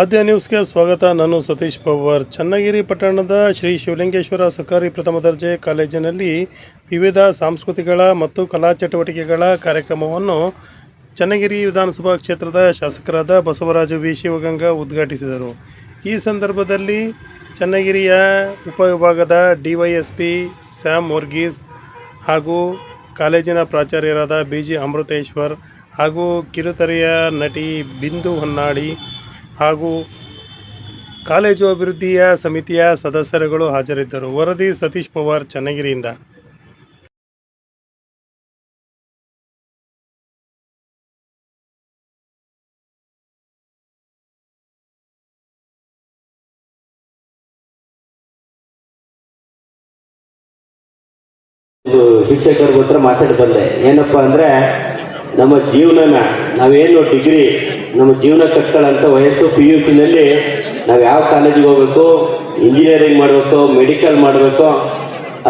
ಆದ್ಯ ನ್ಯೂಸ್ಗೆ ಸ್ವಾಗತ. ನಾನು ಸತೀಶ್ ಪವಾರ್. ಚನ್ನಗಿರಿ ಪಟ್ಟಣದ ಶ್ರೀ ಶಿವಲಿಂಗೇಶ್ವರ ಸರ್ಕಾರಿ ಪ್ರಥಮ ದರ್ಜೆ ಕಾಲೇಜಿನಲ್ಲಿ ವಿವಿಧ ಸಾಂಸ್ಕೃತಿಗಳ ಮತ್ತು ಕಲಾ ಚಟುವಟಿಕೆಗಳ ಕಾರ್ಯಕ್ರಮವನ್ನು ಚನ್ನಗಿರಿ ವಿಧಾನಸಭಾ ಕ್ಷೇತ್ರದ ಶಾಸಕರಾದ ಬಸವರಾಜ ವಿ. ಶಿವಗಂಗಾ ಉದ್ಘಾಟಿಸಿದರು. ಈ ಸಂದರ್ಭದಲ್ಲಿ ಚನ್ನಗಿರಿಯ ಉಪವಿಭಾಗದ ಡಿವೈಎಸ್ಪಿ ಸ್ಯಾಮ್ ವರ್ಗೀಸ್ ಹಾಗೂ ಕಾಲೇಜಿನ ಪ್ರಾಚಾರ್ಯರಾದ ಬಿ ಜಿ ಅಮೃತೇಶ್ವರ್ ಹಾಗೂ ಕಿರುತೆರೆಯ ನಟಿ ಬಿಂದು ಹೊನ್ನಾಳಿ ಹಾಗೂ ಕಾಲೇಜು ಅಭಿವೃದ್ಧಿಯ ಸಮಿತಿಯ ಸದಸ್ಯರುಗಳು ಹಾಜರಿದ್ದರು. ವರದಿ ಸತೀಶ್ ಪವಾರ್ ಚನ್ನಗಿರಿಯಿಂದ. ಶಿಕ್ಷಕರ ಹತ್ರ ಮಾತಾಡಿ ಬಂದೆ. ಏನಪ್ಪ ಅಂದ್ರೆ ನಮ್ಮ ಜೀವನನ ನಾವೇನು ಡಿಗ್ರಿ, ನಮ್ಮ ಜೀವನ ಕಟ್ಕೊಳ್ಳೋಂಥ ವಯಸ್ಸು ಪಿ ಯು ಸಿನಲ್ಲಿ ನಾವು ಯಾವ ಕಾಲೇಜಿಗೆ ಹೋಗ್ಬೇಕು, ಇಂಜಿನಿಯರಿಂಗ್ ಮಾಡಬೇಕು, ಮೆಡಿಕಲ್ ಮಾಡಬೇಕು,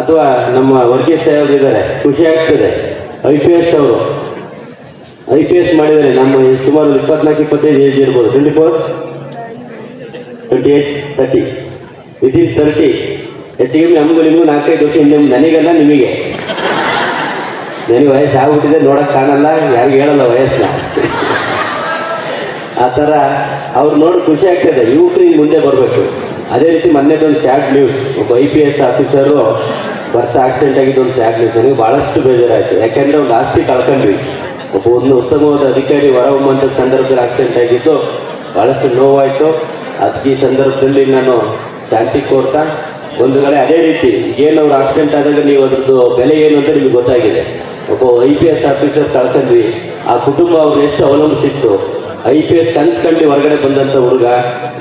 ಅಥವಾ ನಮ್ಮ ವರ್ಗೀಯ ಸಾಹೇಬ್ರು ಇದ್ದಾರೆ ಖುಷಿ ಆಗ್ತದೆ. ಐ ಪಿ ಎಸ್ ಅವರು. ಐ ಪಿ ಎಸ್ ಮಾಡಿದರೆ ನಮ್ಮ ಸುಮಾರು ಇಪ್ಪತ್ನಾಲ್ಕು, ಇಪ್ಪತ್ತೈದು ಏಜ್ ಇರ್ಬೋದು. Twenty four twenty eight thirty within thirty ಹೆಚ್ಚಿಗೆ ನಮಗೂ ನಿಮಗೂ ನಾಲ್ಕೈದು ವರ್ಷ ಹಿಂದೆ, ನನಗೆಲ್ಲ ನಿಮಗೆ. ನನಗೆ ವಯಸ್ಸು ಆಗ್ಬಿಟ್ಟಿದೆ ನೋಡೋಕೆ ಕಾಣಲ್ಲ, ಯಾರಿಗೂ ಹೇಳಲ್ಲ ವಯಸ್ಸನ್ನ ಆ ಥರ ಅವ್ರು ನೋಡಿ ಖುಷಿ ಆಗ್ತದೆ. ಯುವಕರಿಗೆ ಮುಂದೆ ಬರಬೇಕು. ಅದೇ ರೀತಿ ಮೊನ್ನೆದೊಂದು ಸ್ಯಾಡ್ ನ್ಯೂಸ್. ಒಬ್ಬ ಐ ಪಿ ಎಸ್ ಆಫೀಸರು ಬರ್ತಾ ಆಕ್ಸಿಡೆಂಟ್ ಆಗಿದ್ದು ಒಂದು ಸ್ಯಾಡ್ ನ್ಯೂಸ್. ನನಗೆ ಭಾಳಷ್ಟು ಬೇಜಾರಾಯಿತು. ಯಾಕೆಂದರೆ ಒಂದು ಆಸ್ತಿ ಕಳ್ಕೊಂಡ್ವಿ. ಒಬ್ಬ ಒಂದು ಉತ್ತಮವಾದ ಅಧಿಕಾರಿ ಹೊರಹೊಮ್ಮಂಥ ಸಂದರ್ಭದಲ್ಲಿ ಆಕ್ಸಿಡೆಂಟ್ ಆಗಿದ್ದು ಭಾಳಷ್ಟು ನೋವಾಯಿತು. ಅದಕ್ಕೆ ಈ ಸಂದರ್ಭದಲ್ಲಿ ನಾನು ಶಾಂತಿ ಕೋರ್ತಾ ಒಂದು ಕಡೆ ಅದೇ ರೀತಿ, ಏನು ಅವ್ರು ಆಕ್ಸಿಡೆಂಟ್ ಆದಾಗ ನೀವು ಅದ್ರದ್ದು ಬೆಲೆ ಏನು ಅಂತ ನಿಮಗೆ ಗೊತ್ತಾಗಿದೆ. ಒಬ್ಬ ಐ ಪಿ ಎಸ್ ಆಫೀಸರ್ ಕಳ್ಕೊಂಡ್ವಿ ಆ ಕುಟುಂಬ ಅವ್ರು ಎಷ್ಟು ಅವಲಂಬಿಸಿತ್ತು. ಐ ಪಿ ಎಸ್ ಕನ್ಸ್ಕಂಡು ಹೊರಗಡೆ ಬಂದಂಥ ಹುಡುಗ,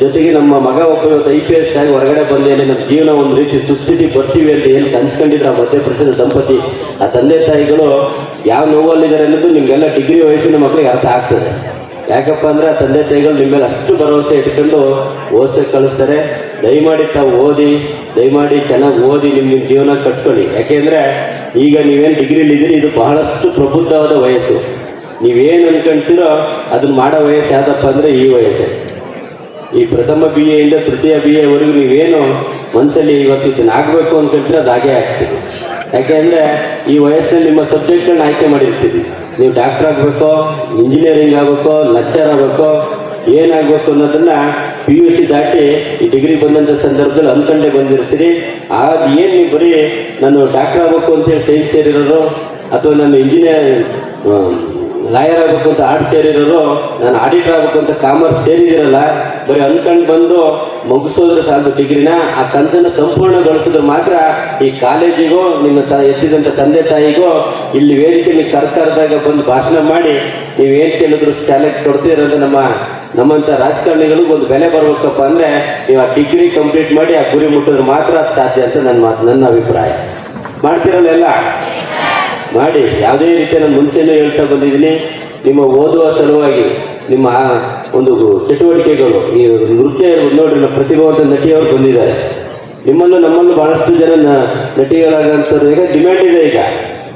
ಜೊತೆಗೆ ನಮ್ಮ ಮಗ ಒಬ್ಬ ಐ ಪಿ ಎಸ್ ಆಗಿ ಹೊರಗಡೆ ಬಂದೇನೆ, ನಮ್ಮ ಜೀವನ ಒಂದು ರೀತಿ ಸುಸ್ಥಿತಿ ಬರ್ತೀವಿ ಅಂತ ಏನು ಕನ್ಸ್ಕೊಂಡಿದ್ರು ಆ ಮಧ್ಯಪ್ರದೇಶದ ದಂಪತಿ, ಆ ತಂದೆ ತಾಯಿಗಳು ಯಾವ ನೋವಲ್ಲಿದ್ದಾರೆ ಅನ್ನೋದು ನಿಮಗೆಲ್ಲ ಡಿಗ್ರಿ ವಯಸ್ಸಿನ ಮಕ್ಕಳಿಗೆ ಅರ್ಥ ಆಗ್ತದೆ. ಯಾಕಪ್ಪ ಅಂದ್ರೆ ತಂದೆ ತಾಯಿಗಳು ನಿಮ್ಮ ಮೇಲೆ ಅಷ್ಟು ಭರವಸೆ ಇಟ್ಕೊಂಡು ಓದಿಸಕ್ಕೆ ಕಳಿಸ್ತಾರೆ. ದಯಮಾಡಿ ತಾವು ಓದಿ, ದಯಮಾಡಿ ಚೆನ್ನಾಗಿ ಓದಿ ನಿಮ್ಮ ನಿಮ್ಮ ಜೀವನ ಕಟ್ಕೊಳ್ಳಿ. ಯಾಕೆಂದ್ರೆ ಈಗ ನೀವೇನು ಡಿಗ್ರಿಲಿ ಇದ್ದೀರಿ, ಇದು ಬಹಳಷ್ಟು ಪ್ರಬುದ್ಧವಾದ ವಯಸ್ಸು. ನೀವೇನು ಅನ್ಕೊಂತೀರೋ ಅದನ್ನ ಮಾಡೋ ವಯಸ್ಸು ಯಾವ್ದಪ್ಪ ಅಂದ್ರೆ ಈ ವಯಸ್ಸೇ. ಈ ಪ್ರಥಮ ಬಿ ಎಯಿಂದ ತೃತೀಯ ಬಿ ಎವರೆಗೂ ನೀವೇನು ಮನಸ್ಸಲ್ಲಿ ಇವತ್ತು ಇದನ್ನ ಆಗಬೇಕು ಅನ್ಕೊಂತೀರೋ ಅದು ಆಗ್ತೀವಿ ಯಾಕೆಂದ್ರೆ ಈ ವಯಸ್ಸಿನಲ್ಲಿ ನಿಮ್ಮ ಸಬ್ಜೆಕ್ಟ್ಗಳನ್ನ ಆಯ್ಕೆ ಮಾಡಿರ್ತೀವಿ ನೀವು ಡಾಕ್ಟರ್ ಆಗಬೇಕು ಇಂಜಿನಿಯರಿಂಗ್ ಆಗಬೇಕು ಲೆಕ್ಚರ್ ಆಗಬೇಕೋ, ಏನಾಗಬೇಕು ಅನ್ನೋದನ್ನ ಪಿ ಯು ಸಿ ದಾಟಿ ಈ ಡಿಗ್ರಿ ಬಂದಂಥ ಸಂದರ್ಭದಲ್ಲಿ ಅನ್ಕಂಡೆ ಬಂದಿರ್ತೀರಿ. ಆಗ ಏನು ನೀವು ಬರೀ ನಾನು ಡಾಕ್ಟರ್ ಆಗಬೇಕು ಅಂತೇಳಿ ಸೈನ್ಸ್ ಸೇರಿರೋರು ಅಥವಾ ನಾನು ಇಂಜಿನಿಯರ್ ಲಾಯರ್ ಆಗಬೇಕು ಅಂತ ಆರ್ಟ್ಸ್ ಸೇರಿರೋರು, ನಾನು ಆಡಿಟರ್ ಆಗಬೇಕು ಅಂತ ಕಾಮರ್ಸ್ ಸೇರಿದಿರಲ್ಲ, ಬರೀ ಅನ್ಕಂಡು ಬಂದು ಮುಗಿಸೋದ್ರೆ ಸಾಕು ಡಿಗ್ರಿನ, ಆ ಕನಸನ್ನು ಸಂಪೂರ್ಣಗೊಳಿಸಿದ್ರೆ ಮಾತ್ರ ಈ ಕಾಲೇಜಿಗೂ, ನಿಮ್ಮ ತ ಎತ್ತಿದಂಥ ತಂದೆ ತಾಯಿಗೂ, ಇಲ್ಲಿ ವೇದಿಕೆ ನೀವು ಕರ್ಕರ್ದಾಗ ಬಂದು ಭಾಷಣ ಮಾಡಿ, ನೀವು ಏನು ಕೇಳಿದ್ರು ಟ್ಯಾಲೆಂಟ್ ಕೊಡ್ತಿರೋದು ನಮ್ಮ ನಮ್ಮಂಥ ರಾಜಕಾರಣಿಗಳಿಗೂ ಒಂದು ಬೆಲೆ ಬರ್ಬೇಕಪ್ಪ ಅಂದರೆ, ನೀವು ಆ ಡಿಗ್ರಿ ಕಂಪ್ಲೀಟ್ ಮಾಡಿ ಆ ಗುರಿ ಮುಟ್ಟಿದ್ರೆ ಮಾತ್ರ ಸಾಧ್ಯ ಅಂತ ನನ್ನ ಮಾತು, ನನ್ನ ಅಭಿಪ್ರಾಯ. ಮಾಡ್ತಿರಲ್ಲ ಮಾಡಿ, ಯಾವುದೇ ರೀತಿಯ ನಾನು ಮುಂಚೆನೂ ಹೇಳ್ತಾ ಬಂದಿದ್ದೀನಿ, ನಿಮ್ಮ ಓದುವ ಸಲುವಾಗಿ ನಿಮ್ಮ ಒಂದು ಚಟುವಟಿಕೆಗಳು, ಈ ನೃತ್ಯ ನೋಡ್ರಿ, ನಮ್ಮ ಪ್ರತಿಭಾವಂತ ನಟಿಯವರು ಬಂದಿದ್ದಾರೆ. ನಿಮ್ಮಲ್ಲೂ ನಮ್ಮಲ್ಲೂ ಬಹಳಷ್ಟು ಜನ ನಟಿಗಳಾಗಂಥದ್ದು ಈಗ ಡಿಮ್ಯಾಂಡ್ ಇದೆ ಈಗ.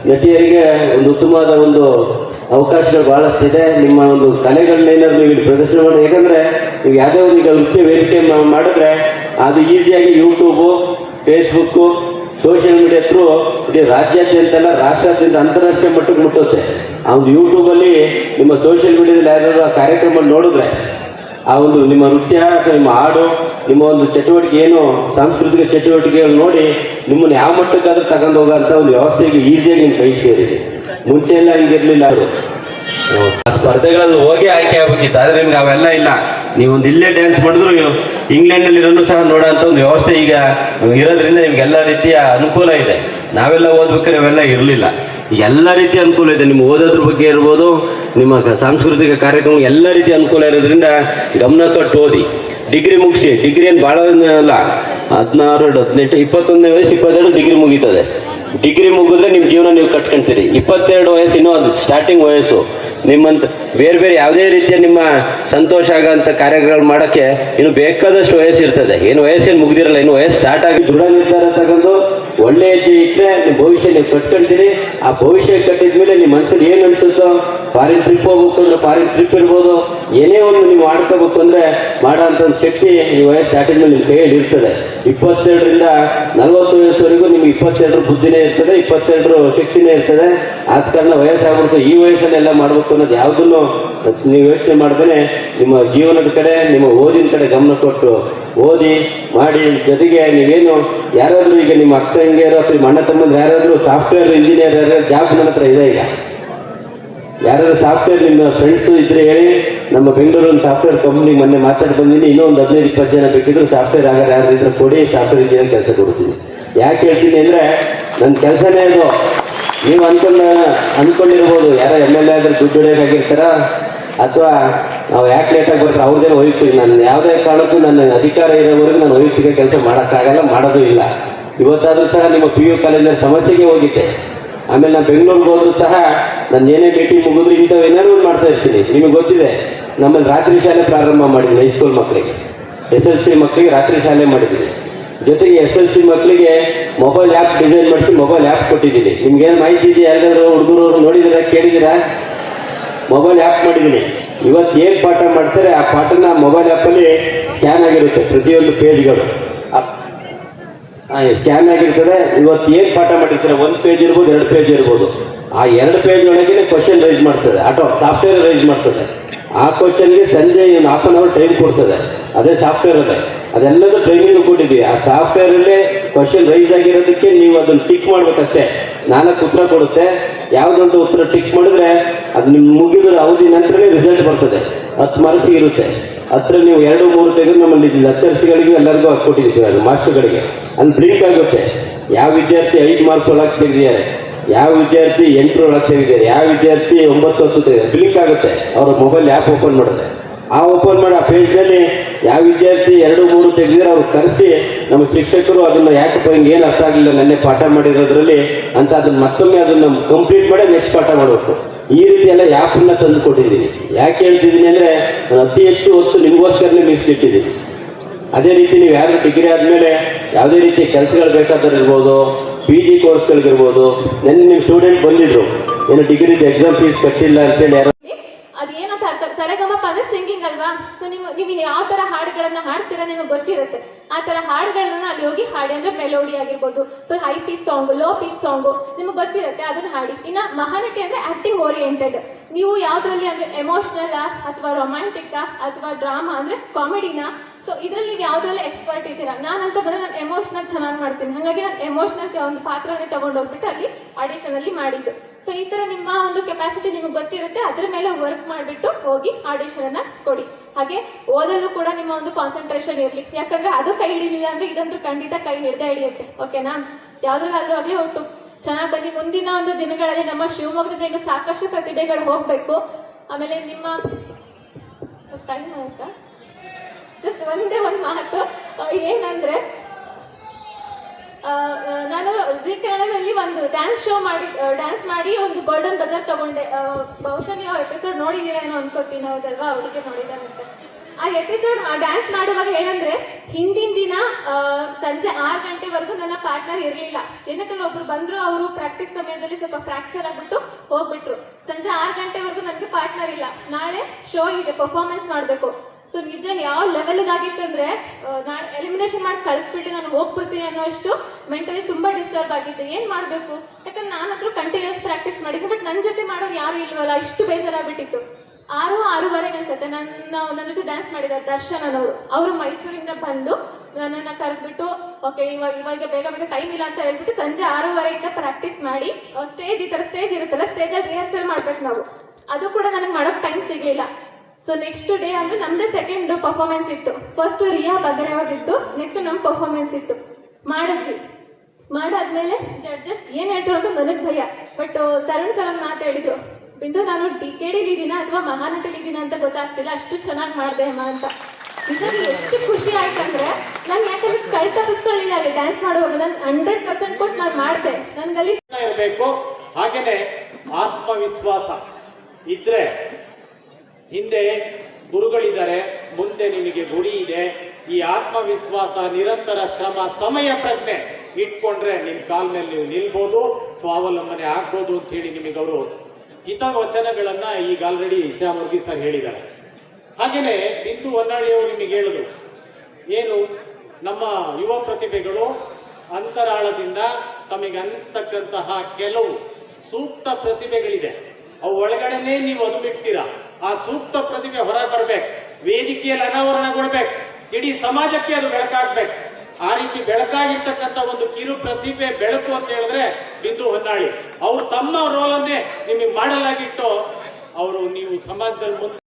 ನಟಿಯರಿಗೆ ಒಂದು ಉತ್ತಮವಾದ ಒಂದು ಅವಕಾಶಗಳು ಬಹಳಷ್ಟಿದೆ. ನಿಮ್ಮ ಒಂದು ಕಲೆಗಳನ್ನೇನಾದ್ರು ನೀವು ಇಲ್ಲಿ ಪ್ರದರ್ಶನ ಮಾಡಿ, ಯಾಕಂದರೆ ನೀವು ಯಾವುದೇ ಒಂದು ಈಗ ನೃತ್ಯ ವೇದಿಕೆ ಮಾಡಿದ್ರೆ, ಅದು ಈಸಿಯಾಗಿ YouTube Facebook social media through ಇಡೀ ರಾಜ್ಯಾದ್ಯಂತ ಅಲ್ಲ ರಾಷ್ಟ್ರಾದ್ಯಂತ ಅಂತಾರಾಷ್ಟ್ರೀಯ ಮಟ್ಟಕ್ಕೆ ಮುಟ್ಟುತ್ತೆ. ಆ ಒಂದು ಯೂಟ್ಯೂಬಲ್ಲಿ ನಿಮ್ಮ ಸೋಷಿಯಲ್ ಮೀಡಿಯಾದಲ್ಲಿ ಯಾರಾದರೂ ಆ ಕಾರ್ಯಕ್ರಮ ನೋಡಿದ್ರೆ, ಆ ಒಂದು ನಿಮ್ಮ ನೃತ್ಯ ನಿಮ್ಮ ಹಾಡು, ನಿಮ್ಮ ಒಂದು ಚಟುವಟಿಕೆ ಏನು, ಸಾಂಸ್ಕೃತಿಕ ಚಟುವಟಿಕೆಗಳು ನೋಡಿ ನಿಮ್ಮನ್ನು ಯಾವ ಮಟ್ಟಕ್ಕಾದ್ರೂ ತಗೊಂಡು ಹೋಗೋಂಥ ಒಂದು ವ್ಯವಸ್ಥೆಗೆ ಈಸಿಯಾಗಿ ನಿಮ್ಮ ಕೈ ಸೇರಿಸಿ ಮುಂಚೆ ಎಲ್ಲ ಹಿಂಗಿರ್ಲಿಲ್ಲ. ಅವರು ಸ್ಪರ್ಧೆಗಳಲ್ಲಿ ಹೋಗಿ ಆಯ್ಕೆ ಆಗ್ಬೇಕಿತ್ತು ಆದ್ರೆ ನಿಮ್ಗೆ ಅವೆಲ್ಲ ಇಲ್ಲ. ನೀವೊಂದು ಇಲ್ಲೇ ಡ್ಯಾನ್ಸ್ ಮಾಡಿದ್ರು ಇಂಗ್ಲೆಂಡ್ನಲ್ಲಿ ಇರೋನು ಸಹ ನೋಡೋಂಥ ಒಂದು ವ್ಯವಸ್ಥೆ ಈಗ ಇರೋದ್ರಿಂದ ನಿಮ್ಗೆ ಎಲ್ಲ ರೀತಿಯ ಅನುಕೂಲ ಇದೆ. ನಾವೆಲ್ಲ ಓದ್ಬೇಕಾದ್ರೆ ಅವೆಲ್ಲ ಇರಲಿಲ್ಲ. ಎಲ್ಲ ರೀತಿ ಅನುಕೂಲ ಇದೆ. ನಿಮ್ಮ ಓದೋದ್ರ ಬಗ್ಗೆ ಇರ್ಬೋದು, ನಿಮ್ಮ ಸಾಂಸ್ಕೃತಿಕ ಕಾರ್ಯಕ್ರಮ ಎಲ್ಲ ರೀತಿ ಅನುಕೂಲ ಇರೋದ್ರಿಂದ ಗಮನ ಕೊಟ್ಟು ಓದಿ. ಡಿಗ್ರಿ ಮುಗಿಸಿ. ಡಿಗ್ರಿ ಏನು ಭಾಳ ಅಲ್ಲ. ಹದಿನಾರು, ಹದಿನೆಂಟು, ಇಪ್ಪತ್ತೊಂದನೇ ವಯಸ್ಸು, ಇಪ್ಪತ್ತೆರಡು ಡಿಗ್ರಿ ಮುಗೀತದೆ. ಡಿಗ್ರಿ ಮುಗಿದ್ರೆ ನಿಮ್ಮ ಜೀವನ ನೀವು ಕಟ್ಕೊಂತೀರಿ. ಇಪ್ಪತ್ತೆರಡು ವಯಸ್ಸು ಇನ್ನೂ ಅದು ಸ್ಟಾರ್ಟಿಂಗ್ ವಯಸ್ಸು. ನಿಮ್ಮಂತ ಬೇರೆ ಬೇರೆ ಯಾವುದೇ ರೀತಿಯ ನಿಮ್ಮ ಸಂತೋಷ ಆಗೋಂಥ ಕಾರ್ಯಗಳು ಮಾಡೋಕ್ಕೆ ಇನ್ನು ಬೇಕಾದಷ್ಟು ವಯಸ್ಸು ಇರ್ತದೆ. ಏನು ವಯಸ್ಸೇನು ಮುಗ್ದಿರಲ್ಲ, ಇನ್ನು ವಯಸ್ಸು ಸ್ಟಾರ್ಟ್ ಆಗಿ ದೃಢ ನಿರ್ಧಾರ ತಗೊಂಡು ಒಳ್ಳೆ ಹೆಜ್ಜೆ ಇಟ್ಟರೆ ನಿಮ್ಮ ಭವಿಷ್ಯ ನೀವು ಕಟ್ಕೊಳ್ತೀರಿ ಆ ಭವಿಷ್ಯ ಕಟ್ಟಿದ್ಮೇಲೆ ನಿಮ್ಮ ಮನಸ್ಸಲ್ಲಿ ಏನು ಅನಿಸುತ್ತೋ ಫಾರಿನ್ ಟ್ರಿಪ್ ಹೋಗ್ಬೇಕು ಅಂದ್ರೆ ಫಾರಿನ್ ಟ್ರಿಪ್ ಇರ್ಬೋದು. ಏನೇ ಒಂದು ನೀವು ಮಾಡ್ಕೋಬೇಕು ಅಂದ್ರೆ ಮಾಡೋ ಅಂತ ಒಂದು ಶಕ್ತಿ ಈ ವಯಸ್ಸು ದಾಟಿದ ನಿಮ್ಮ ಕೈಯಲ್ಲಿ ಇರ್ತದೆ. ಇಪ್ಪತ್ತೆರಡರಿಂದ ನಲವತ್ತು ವಯಸ್ಸುವರೆಗೂ ನಿಮ್ಗೆ ಇಪ್ಪತ್ತೆರಡರ ಬುದ್ಧಿನೇ ಇರ್ತದೆ ಇಪ್ಪತ್ತೆರಡರ ಶಕ್ತಿನೇ ಇರ್ತದೆ. ಆದ ಕಾರಣ ವಯಸ್ಸಾಗ್ಬಿಡ್ತು ಈ ವಯಸ್ಸನ್ನೆಲ್ಲ ಮಾಡಬೇಕು ಅನ್ನೋದು ಯಾವುದನ್ನು ನೀವು ಯೋಚನೆ ಮಾಡ್ತೇನೆ ನಿಮ್ಮ ಜೀವನದ ಕಡೆ, ನಿಮ್ಮ ಓದಿನ ಕಡೆ ಗಮನ ಕೊಟ್ಟು ಓದಿ, ಮಾಡಿ ಜೊತೆಗೆ ನೀವೇನು ಯಾರಾದರೂ ಈಗ ನಿಮ್ಮ ಅಕ್ಕ ತಂಗಿಯರು ಅಥವಾ ನಿಮ್ಮ ಅಣ್ಣ ತಮ್ಮಂದ್ರೆ ಯಾರಾದರೂ ಸಾಫ್ಟ್ವೇರ್ ಇಂಜಿನಿಯರ್ ಯಾರು ಜಾಬ್ ನನ್ನ ಹತ್ರ ಇದೆ ಈಗ. ಯಾರಾದ್ರು ಸಾಫ್ಟ್ವೇರ್ ನಿಮ್ಮ ಫ್ರೆಂಡ್ಸ್ ಇದ್ರೆ ಹೇಳಿ, ನಮ್ಮ ಬೆಂಗಳೂರಿನ ಸಾಫ್ಟ್ವೇರ್ ಕಂಪ್ನಿ ಮೊನ್ನೆ ಮಾತಾಡಿ ಬಂದಿನಿ ಇನ್ನೊಂದು ಹದಿನೈದು, ಇಪ್ಪತ್ತು ಜನ ಬೇಕಿದ್ರು ಸಾಫ್ಟ್ವೇರ್ ಆಗಾರ ಯಾರು ಕೊಡಿ ಸಾಫ್ಟ್ವೇರ್ ಇಂಜಿನಿಯರ್ ಕೆಲಸ ಕೊಡ್ತೀನಿ. ಯಾಕೆ ಹೇಳ್ತೀನಿ ಅಂದರೆ ನನ್ನ ಕೆಲಸನೇ ಅದು. ನೀವು ಅನ್ಕೊಂಡ, ಅನ್ಕೊಂಡಿರ್ಬೋದು, ಯಾರೋ ಎಂ ಎಲ್ ಎ ಆದ್ರೆ ದುಡ್ಡು ಹೊಡೆಯೋಕ್ಕಾಗಿರ್ತಾರ ಅಥವಾ ನಾವು ಯಾಕೆ ಲೇಟಾಗಿ ಬರ್ತಾರೆ, ಅವ್ರದೇ ಹೋಯ್ತೀವಿ ನಾನು ಯಾವುದೇ ಕಾರಣಕ್ಕೂ ನನ್ನ ಅಧಿಕಾರ ಇರೋವರೆಗೂ ನಾನು ವೈಯಕ್ತಿಕ ಕೆಲಸ ಮಾಡೋಕ್ಕಾಗಲ್ಲ, ಮಾಡೋದು ಇಲ್ಲ. ಇವತ್ತಾದರೂ ಸಹ ನಿಮ್ಮ ಪಿ ಯು ಕಾಲೇಜಿನ ಸಮಸ್ಯೆಗೆ ಹೋಗಿದ್ದೆ. ಆಮೇಲೆ ನಾನು ಬೆಂಗಳೂರಿಗೆ ಹೋದರೂ ಸಹ ನಾನು ಏನೇ ಮೀಟಿಂಗ್ ಮುಗಿದ್ರೆ ಇಂಥವು ಏನಾದ್ರು ಮಾಡ್ತಾ ಇರ್ತೀನಿ? ನಿಮಗೆ ಗೊತ್ತಿದೆ, ನಮ್ಮಲ್ಲಿ ರಾತ್ರಿ ಶಾಲೆ ಪ್ರಾರಂಭ ಮಾಡಿದ್ವಿ ಹೈಸ್ಕೂಲ್ ಮಕ್ಕಳಿಗೆ ಎಸ್ ಎಲ್ ಸಿ ಮಕ್ಕಳಿಗೆ ರಾತ್ರಿ ಶಾಲೆ ಮಾಡಿದ್ದೀನಿ ಜೊತೆಗೆ ಎಸ್ ಎಲ್ ಸಿ ಮಕ್ಕಳಿಗೆ ಮೊಬೈಲ್ ಆ್ಯಪ್ ಡಿಸೈನ್ ಮಾಡಿಸಿ ಮೊಬೈಲ್ ಆ್ಯಪ್ ಕೊಟ್ಟಿದ್ದೀನಿ. ನಿಮ್ಗೇನು ಮಾಹಿತಿ ಇದೆಯಾ? ಯಾರಿಗಾದ್ರು ಹುಡುಗರು ನೋಡಿದ್ದೀರಾ ಕೇಳಿದ್ದೀರಾ ಮೊಬೈಲ್ ಆ್ಯಪ್ ಮಾಡಿದ್ದೀನಿ. ಇವತ್ತು ಏನು ಪಾಠ ಮಾಡ್ತಾರೆ? ಆ ಪಾಠನ ಮೊಬೈಲ್ ಆ್ಯಪಲ್ಲಿ ಸ್ಕ್ಯಾನ್ ಆಗಿರುತ್ತೆ ಪ್ರತಿಯೊಂದು ಪೇಜ್ಗಳು ಸ್ಕ್ಯಾನ್ ಆಗಿರ್ತದೆ. ಇವತ್ತು ಏನು ಪಾಠ ಮಾಡಿರ್ತಾರೆ? ಒಂದು ಪೇಜ್ ಇರ್ಬೋದು, ಎರಡು ಪೇಜ್ ಇರ್ಬೋದು. ಆ ಎರಡು ಪೇಜ್ ಒಳಗೆ ಕ್ವಶನ್ ರೈಸ್ ಮಾಡ್ತದೆ. ಆಟೋ ಸಾಫ್ಟ್ವೇರ್ ರೈಸ್ ಮಾಡ್ತದೆ. ಆ ಕ್ವಶನ್ಗೆ ಸಂಜೆ ಒಂದು ಹಾಫ್ ಅನ್ ಅವರ್ ಟೈಮ್ ಕೊಡ್ತದೆ. ಅದೇ ಸಾಫ್ಟ್ವೇರ್ ಅಲ್ಲೇ ಅದೆಲ್ಲದೂ ಟ್ರೈನಿಂಗ್ ಕೊಟ್ಟಿದ್ದೀವಿ. ಆ ಸಾಫ್ಟ್ವೇರಲ್ಲೇ ಕ್ವಶನ್ ರೈಸ್ ಆಗಿರೋದಕ್ಕೆ ನೀವು ಅದನ್ನು ಟಿಕ್ ಮಾಡ್ಬೇಕಷ್ಟೇ. ನಾಲ್ಕು ಉತ್ತರ ಕೊಡುತ್ತೆ. ಯಾವುದಂತ ಉತ್ತರ ಟಿಕ್ ಮಾಡಿದ್ರೆ ಅದು ನಿಮ್ಮ ಮುಗಿದ ಅವಧಿ ನಂತರನೇ ರಿಸಲ್ಟ್ ಬರ್ತದೆ. ಹತ್ತು ಮಾರ್ಕ್ಸ್ ಇರುತ್ತೆ. ಹತ್ರ ನೀವು ಎರಡು, ಮೂರು ತೆಗೆದು ನಮ್ಮಲ್ಲಿ ಲೆಕ್ಚರ್ಸ್ಗಳಿಗೂ ಎಲ್ಲರಿಗೂ ಹಾಕ್ಕೊಟ್ಟಿದ್ದೀವಿ ಅದು ಮಾಸ್ಟರ್ಗಳಿಗೆ ಅಲ್ಲಿ ಬ್ಲಿಂಕ್ ಆಗುತ್ತೆ. ಯಾವ ವಿದ್ಯಾರ್ಥಿ ಐದು ಮಾರ್ಕ್ಸ್ ಒಳಗೆ ತೆಗೆದಿದ್ದಾರೆ? ಯಾವ ವಿದ್ಯಾರ್ಥಿ ಎಂಟರ ಒಳಗೆ ತೆಗೆದಿದ್ದಾರೆ? ಯಾವ ವಿದ್ಯಾರ್ಥಿ ಒಂಬತ್ತು ಹತ್ತು ತೆಗೆದಿದ್ದಾರೆ? ಬ್ಲಿಂಕ್ ಆಗುತ್ತೆ. ಅವರ ಮೊಬೈಲ್ ಆ್ಯಪ್ ಓಪನ್ ಮಾಡಿದ್ರೆ ಆ ಓಪನ್ ಮಾಡಿ ಆ ಪೇಜ್ನಲ್ಲಿ ಯಾವ ವಿದ್ಯಾರ್ಥಿ ಎರಡು, ಮೂರು ತೆಗೆದಿದ್ರೆ ಅವ್ರು ಕರೆಸಿ, ನಮ್ಮ ಶಿಕ್ಷಕರು ಅದನ್ನು ಯಾಕೆ ಹಿಂಗೆ ಏನು ಅರ್ಥ ಆಗಲಿಲ್ಲ, ನೆನ್ನೆ ಪಾಠ ಮಾಡಿರೋದ್ರಲ್ಲಿ, ಅಂತ ಅದನ್ನ ಮತ್ತೊಮ್ಮೆ ಅದನ್ನು ಕಂಪ್ಲೀಟ್ ಮಾಡಿ ನೆಕ್ಸ್ಟ್ ಪಾಠ ಮಾಡಬೇಕು. ಈ ರೀತಿ ಎಲ್ಲ ಆ್ಯಪನ್ನ ತಂದು ಕೊಟ್ಟಿದ್ದೀನಿ. ಯಾಕೆ ಹೇಳ್ತಿದ್ದೀನಿ ಅಂದರೆ, ನಾನು ಅತಿ ಹೆಚ್ಚು ಹೊತ್ತು ನಿಮಗೋಸ್ಕರನೇ ಮೀಸಲಿಟ್ಟಿದ್ದೀನಿ ಅದೇ ರೀತಿ ನೀವು ಯಾರು ಡಿಗ್ರಿ ಆದಮೇಲೆ ಯಾವುದೇ ರೀತಿ ಕೆಲಸಗಳು ಬೇಕಾದ್ರೂ ಇರ್ಬೋದು ಪಿ ಜಿ ಕೋರ್ಸ್ಗಳಿಗಿರ್ಬೋದು ನೆನ್ನೆ ನಿಮ್ಮ ಸ್ಟೂಡೆಂಟ್ ಬಂದಿದ್ರು, ಏನು ಡಿಗ್ರಿದು ಎಕ್ಸಾಮ್ ಫೀಸ್ ಕಟ್ಟಿಲ್ಲ ಅಂತೇಳಿ ಯಾರೋ ಅದೇನಂತ ಅರ್ಥ ಸರೆಗಮಪ ಅಂದ್ರೆ ಸಿಂಗಿಂಗ್ ಅಲ್ವಾ? ಸೊ ನೀವು ನೀವು ಯಾವ ತರ ಹಾಡುಗಳನ್ನ ಹಾಡ್ತೀರಾ ನಿಮಗೆ ಗೊತ್ತಿರುತ್ತೆ. ಆ ತರ ಹಾಡುಗಳನ್ನ ಅಲ್ಲಿ ಹೋಗಿ ಹಾಡಿ, ಅಂದ್ರೆ ಮೆಲೋಡಿ ಆಗಿರ್ಬೋದು high pitch song low pitch song ನಿಮಗೆ ಗೊತ್ತಿರುತ್ತೆ, ಅದನ್ನ ಹಾಡಿ. ಇನ್ನ ಮಹಾನಟಿ ಅಂದ್ರೆ ಆಕ್ಟಿಂಗ್ ಓರಿಯೆಂಟೆಡ್ ನೀವು ಯಾವ್ದ್ರಲ್ಲಿ ಅಂದ್ರೆ ಎಮೋಷನಲ್ ಅಥವಾ ರೊಮ್ಯಾಂಟಿಕ್ ಅಥವಾ ಡ್ರಾಮಾ ಅಂದ್ರೆ ಕಾಮಿಡಿನ ಸೊ ಇದರಲ್ಲಿ ಯಾವ್ದ್ರಲ್ಲಿ ಎಕ್ಸ್ಪರ್ಟ್ ಇದ್ದೀರಾ? ನಾನಂತ ಬಂದ್ರೆ ನಾನು ಎಮೋಷನಲ್ ಚೆನ್ನಾಗಿ ಮಾಡ್ತೀನಿ. ಹಾಗಾಗಿ ನಾನು ಎಮೋಷನಲ್ ಒಂದು ಪಾತ್ರನೇ ಅಲ್ಲಿ ಆಡಿಷನ್ ಅಲ್ಲಿ ಮಾಡಿದ್ದು. ಸೊ ಈ ತರ ನಿಮ್ಮ ಒಂದು ಕೆಪಾಸಿಟಿ ನಿಮಗೆ ಗೊತ್ತಿರುತ್ತೆ. ಅದ್ರ ಮೇಲೆ ವರ್ಕ್ ಮಾಡಿಬಿಟ್ಟು ಹೋಗಿ ಆಡಿಷನ್ ಅನ್ನ ಕೊಡಿ. ಹಾಗೆ ಓದಲು ಕೂಡ ನಿಮ್ಮ ಒಂದು ಕಾನ್ಸಂಟ್ರೇಷನ್ ಇರಲಿ. ಯಾಕಂದ್ರೆ ಅದು ಕೈ ಹಿಡಿಲಿಲ್ಲ ಅಂದ್ರೆ ಇದಂತೂ ಖಂಡಿತ ಕೈ ಹಿಡ್ದೇ ಹಿಡಿಯುತ್ತೆ. ಓಕೆನಾ ಯಾವ್ದ್ರಲ್ಲಾದ್ರೂ ಆಗ್ಲಿ ಒಟ್ಟು ಚೆನ್ನಾಗಿ ಬನ್ನಿ. ಮುಂದಿನ ಒಂದು ದಿನಗಳಲ್ಲಿ ನಮ್ಮ ಶಿವಮೊಗ್ಗದ ಸಾಕಷ್ಟು ಪ್ರತಿಭೆಗಳು ಹೋಗ್ಬೇಕು. ಆಮೇಲೆ ನಿಮ್ಮ ಟೈಮ್ ಆಯ್ತಾ? ಜಸ್ಟ್ ಒಂದೇ ಒಂದು ಮಾತು. ಏನಂದ್ರೆ ನಾನು ಜಿ ಕನ್ನಡದಲ್ಲಿ ಒಂದು ಡ್ಯಾನ್ಸ್ ಶೋ ಮಾಡಿ ಡ್ಯಾನ್ಸ್ ಮಾಡಿ ಒಂದು ಗೋಲ್ಡನ್ ಬಜಾರ್ ತಗೊಂಡೆ. ಬಹುಶಃ ನೀವು ಎಪಿಸೋಡ್ ನೋಡಿದ್ದೀರಾ ಏನೋ ಅನ್ಕೋತೀನಿ, ಹೌದಲ್ವಾ? ಅವಳಿಗೆ ನೋಡಿದಂತೆ ಆ ಎಪಿಸೋಡ್ ಡ್ಯಾನ್ಸ್ ಮಾಡುವಾಗ ಏನಂದ್ರೆ, ಹಿಂದಿನ ದಿನ ಸಂಜೆ ಆರು ಗಂಟೆವರೆಗೂ ನನ್ನ ಪಾರ್ಟ್ನರ್ ಇರಲಿಲ್ಲ. ಏನಕ್ಕೆ ಒಬ್ರು ಬಂದ್ರು, ಅವರು ಪ್ರಾಕ್ಟೀಸ್ ಸಮಯದಲ್ಲಿ ಸ್ವಲ್ಪ ಫ್ರಾಕ್ಚರ್ ಆಗ್ಬಿಟ್ಟು ಹೋಗ್ಬಿಟ್ರು. ಸಂಜೆ ಆರು ಗಂಟೆವರೆಗೂ ನನಗೆ ಪಾರ್ಟ್ನರ್ ಇಲ್ಲ. ನಾಳೆ ಶೋ ಇದೆ ಪರ್ಫಾರ್ಮೆನ್ಸ್ ಮಾಡಬೇಕು. ಸೊ ನಿಜ ಯಾವ ಲೆವೆಲ್ಗೆ ಆಗಿತ್ತು ಅಂದ್ರೆ ನಾನು ಎಲಿಮಿನೇಷನ್ ಮಾಡಿ ಕಳಿಸ್ಬಿಟ್ಟು ನಾನು ಹೋಗ್ಬಿಡ್ತೀನಿ ಅನ್ನೋ ಅಷ್ಟು ಮೆಂಟಲಿ ತುಂಬಾ ಡಿಸ್ಟರ್ಬ್ ಆಗಿದ್ದೆ. ಏನ್ ಮಾಡ್ಬೇಕು? ಯಾಕಂದ್ರೆ ನಾನು ಹತ್ರ ಕಂಟಿನ್ಯೂಸ್ ಪ್ರಾಕ್ಟೀಸ್ ಮಾಡಿದ್ದೆ ಬಟ್ ನನ್ನ ಜೊತೆ ಮಾಡೋರು ಯಾರು ಇಲ್ವಲ್ಲ? ಇಷ್ಟು ಬೇಜಾರಾಗ್ಬಿಟ್ಟಿತ್ತು. ಆರು, ಆರೂವರೆಗೆ ಅನ್ಸುತ್ತೆ. ನನ್ನ ನನ್ನ ಜೊತೆ ಡ್ಯಾನ್ಸ್ ಮಾಡಿದ್ದಾರೆ ದರ್ಶನ್ ಅನ್ನೋರು. ಅವರು ಮೈಸೂರಿಂದ ಬಂದು ನನ್ನನ್ನ ಕರೆದ್ಬಿಟ್ಟು, ಓಕೆ ಇವಾಗ ಇವಾಗ ಬೇಗ ಬೇಗ ಟೈಮ್ ಇಲ್ಲ ಅಂತ ಹೇಳ್ಬಿಟ್ಟು ಸಂಜೆ ಆರೂವರೆಯಿಂದ ಪ್ರಾಕ್ಟೀಸ್ ಮಾಡಿ ಸ್ಟೇಜ್ ಈ ಥರ ಸ್ಟೇಜ್ ಇರುತ್ತಲ್ಲ ಸ್ಟೇಜಲ್ಲಿ ರಿಹರ್ಸಲ್ ಮಾಡ್ಬೇಕು ನಾವು. ಅದು ಕೂಡ ನನಗೆ ಮಾಡೋಕ್ಕೆ ಟೈಮ್ ಸಿಗ್ಲಿಲ್ಲ. ಸೊ ನೆಕ್ಸ್ಟ್ ಡೇ ಅಂದ್ರೆ ನಮ್ದೇ ಸೆಕೆಂಡ್ ಪರ್ಫಾರ್ಮೆನ್ಸ್ ಇತ್ತು. ಫಸ್ಟ್ ರಿಯಾ ಬಗರೆ ಅವ್ರದ್ದು ನೆಕ್ಸ್ಟ್ ನಮ್ ಪರ್ಫಾರ್ಮೆನ್ಸ್ ಇತ್ತು. ಮಾಡಿದ್ವಿ. ಮಾಡಾದ್ಮೇಲೆ ಜಡ್ಜಸ್ ಏನ್ ಹೇಳ್ತಾರೆ ಅಂತ ನನಗ್ ಭಯ. ಬಟ್ ತರುಣ್ ಸರ್ ಒಂದ್ ಮಾತು ಹೇಳಿದ್ರು. ಬಿಂದು, ನಾನು ಡಿ ಕೆ ಅಥವಾ ಮಹಾನಟಿಲಿ ಇದೀನ ಅಂತ ಗೊತ್ತಾಗ್ತಿಲ್ಲ. ಅಷ್ಟು ಚೆನ್ನಾಗಿ ಮಾಡಿದೆ ಅಮ್ಮ ಅಂತ. ನಿಜವಾಗಿ ಎಷ್ಟು ಖುಷಿ ಆಯ್ತಂದ್ರೆ, ನಾನು ಯಾಕಂದ್ರೆ ಕಳ್ ತಪ್ಪಿಸ್ಕೊಳ್ಳಿಲ್ಲ ಅಲ್ಲಿ ಡ್ಯಾನ್ಸ್ ಮಾಡುವಾಗ? ನಾನು ಹಂಡ್ರೆಡ್ ಪರ್ಸೆಂಟ್ ಕೊಟ್ಟು ನಾನು ಮಾಡಿದೆ. ನನ್ಗಲ್ಲಿ ಇರಬೇಕು. ಹಾಗೇನೆ ಆತ್ಮವಿಶ್ವಾಸ ಇದ್ರೆ ಹಿಂದೆ ಗುರುಗಳಿದ್ದಾರೆ, ಮುಂದೆ ನಿಮಗೆ ಗುರಿ ಇದೆ. ಈ ಆತ್ಮವಿಶ್ವಾಸ, ನಿರಂತರ ಶ್ರಮ, ಸಮಯ ಪ್ರಜ್ಞೆ ಇಟ್ಕೊಂಡ್ರೆ ನಿಮ್ಮ ಮೇಲೆ ನೀವು ನಿಲ್ಬೋದು, ಸ್ವಾವಲಂಬನೆ ಆಗ್ಬೋದು ಅಂತ ಹೇಳಿ ನಿಮಗೆ ಅವರು ಹಿತವಚನಗಳನ್ನ ಈಗ ಆಲ್ರೆಡಿ ಶ್ಯಾಮ್ ವರ್ಗಿ ಸರ್ ಹೇಳಿದ್ದಾರೆ. ಹಾಗೇನೆ ಬಿಂದು ಹೊನ್ನಾಳಿ ಅವರು ನಿಮಗೆ ಹೇಳಿದ್ರು, ಏನು ನಮ್ಮ ಯುವ ಪ್ರತಿಭೆಗಳು ಅಂತರಾಳದಿಂದ ತಮಗೆ ಅನ್ನಿಸ್ತಕ್ಕಂತಹ ಕೆಲವು ಸೂಕ್ತ ಪ್ರತಿಭೆಗಳಿದೆ. ಅವು ಒಳಗಡೆನೇ ನೀವು ಅದುಮಿಡ್ತೀರಾ ಆ ಸೂಕ್ತ ಪ್ರತಿಭೆ ಹೊರಗೆ ಬರ್ಬೇಕು. ವೇದಿಕೆಯಲ್ಲಿ ಅನಾವರಣಗೊಳ್ಬೇಕು. ಇಡೀ ಸಮಾಜಕ್ಕೆ ಅದು ಬೆಳಕಾಗ್ಬೇಕು. ಆ ರೀತಿ ಬೆಳಕಾಗಿರ್ತಕ್ಕಂಥ ಒಂದು ಕಿರು ಪ್ರತಿಭೆ ಬೆಳಕು ಅಂತ ಹೇಳಿದ್ರೆ ಬಿಂದು ಹೊನ್ನಾಳಿ. ಅವ್ರು ತಮ್ಮ ರೋಲನ್ನೇ ನಿಮಗೆ ಮಾಡಲಾಗಿಟ್ಟು ಅವರು ನೀವು ಸಮಾಜದಲ್ಲಿ ಮುಂದೆ